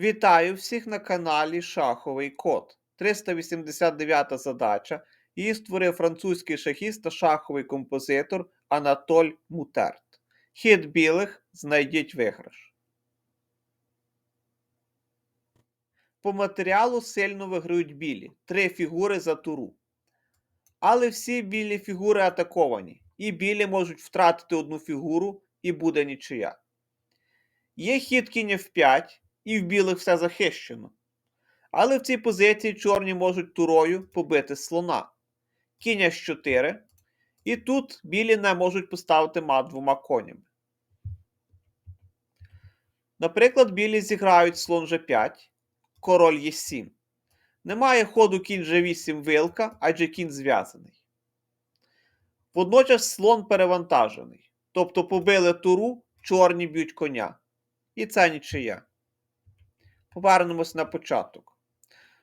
Вітаю всіх на каналі Шаховий Код. 389 задача. Її створив французький шахіст та шаховий композитор Анатоль Мутерт. Хід білих знайдіть виграш. По матеріалу сильно виграють білі. Три фігури за туру. Але всі білі фігури атаковані. І білі можуть втратити одну фігуру, і буде нічия. Є хід кінь F5, і в білих все захищено. Але в цій позиції чорні можуть турою побити слона. Кінь H4. І тут білі не можуть поставити мат двома конями. Наприклад, білі зіграють слон G5, король Е7. Немає ходу кінь G8 вилка, адже кінь зв'язаний. Водночас слон перевантажений. Тобто побили туру, чорні б'ють коня. І це нічия. Повернемось на початок.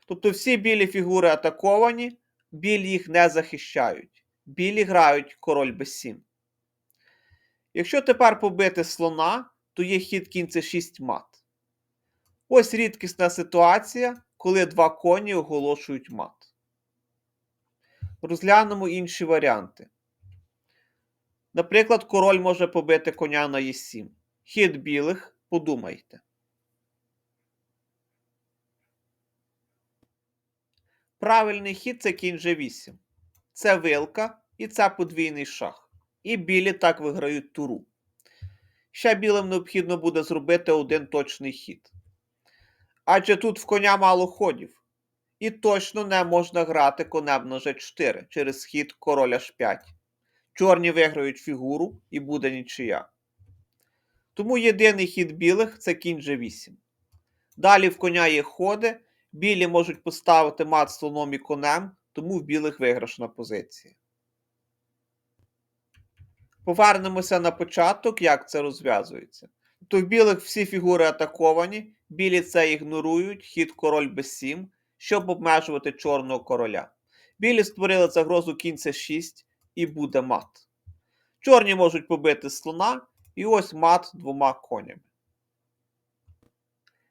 Тобто всі білі фігури атаковані, білі їх не захищають. Білі грають король b7. Якщо тепер побити слона, то є хід кінь c 6 мат. Ось рідкісна ситуація, коли два коні оголошують мат. Розглянемо інші варіанти. Наприклад, король може побити коня на e7. Хід білих, подумайте. Правильний хід це кінь G8. Це вилка і це подвійний шах. І білі так виграють туру. Ще білим необхідно буде зробити один точний хід. Адже тут в коня мало ходів. І точно не можна грати конем на G4 через хід король H5. Чорні виграють фігуру і буде нічия. Тому єдиний хід білих це кінь G8. Далі в коня є ходи. Білі можуть поставити мат слоном і конем, тому в білих виграшна позиція. Повернемося на початок, як це розв'язується. То в білих всі фігури атаковані, білі це ігнорують, хід король b7, щоб обмежувати чорного короля. Білі створили загрозу кінь c6 і буде мат. Чорні можуть побити слона, і ось мат двома конями.